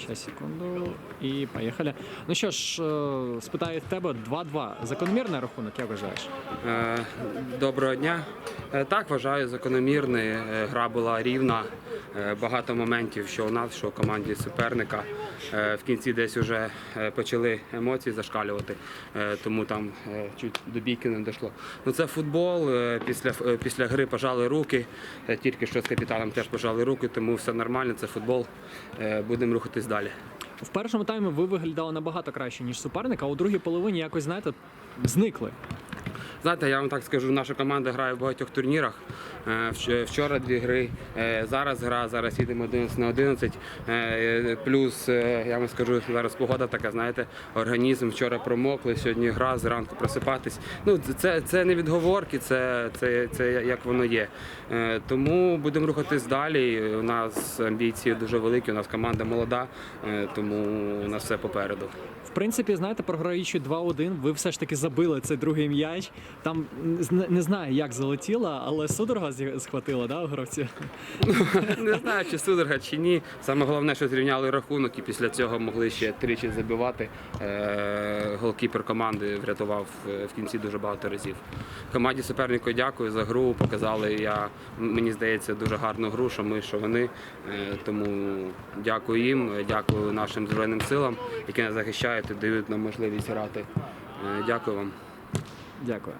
Сейчас, секунду. І поїхали. Ну що ж, е, спитаю тебе 2-2. Закономірний рахунок, як вважаєш? Е, Доброго дня. Е, Так, вважаю, закономірний. Гра була рівна. Е, Багато моментів, що у нас, що у команді суперника. Е, В кінці десь вже е, почали емоції зашкалювати, тому там чуть до бійки не дійшло. Ну це футбол. Після, після гри пожали руки. Тільки що з капітаном теж пожали руки, тому все нормально, це футбол. Будемо рухатись далі. В першому таймі ви виглядали набагато краще, ніж суперник, а у другій половині якось, знаєте, зникли. Знаєте, я вам так скажу, наша команда грає в багатьох турнірах. Е, Вчора дві гри, е, зараз гра, зараз їдемо 11 на 11. Е, Плюс, я вам скажу, зараз погода така, знаєте, організм вчора промокли, сьогодні гра, зранку просипатись. Ну, це, це не відговорки, це, це, це як воно є. Тому будемо рухатись далі. У нас амбіції дуже великі, у нас команда молода, тому у нас все попереду. В принципі, знаєте, програючи 2-1, ви все ж таки забили цей другий м'яч. Там не- знаю, як залетіло, але судорога схватила, да, у гравців? Не знаю, чи судорога, чи ні. Саме головне, що зрівняли рахунок, і після цього могли ще тричі забивати. Е, Голкіпер команди врятував е, в кінці дуже багато разів. Команді супернику дякую за гру. Показали я, мені здається, дуже гарну гру, що ми, що вони. Е, Тому дякую їм, дякую нашим Збройним силам, які нас захищають і дають нам можливість грати. Дякую вам. Дякую.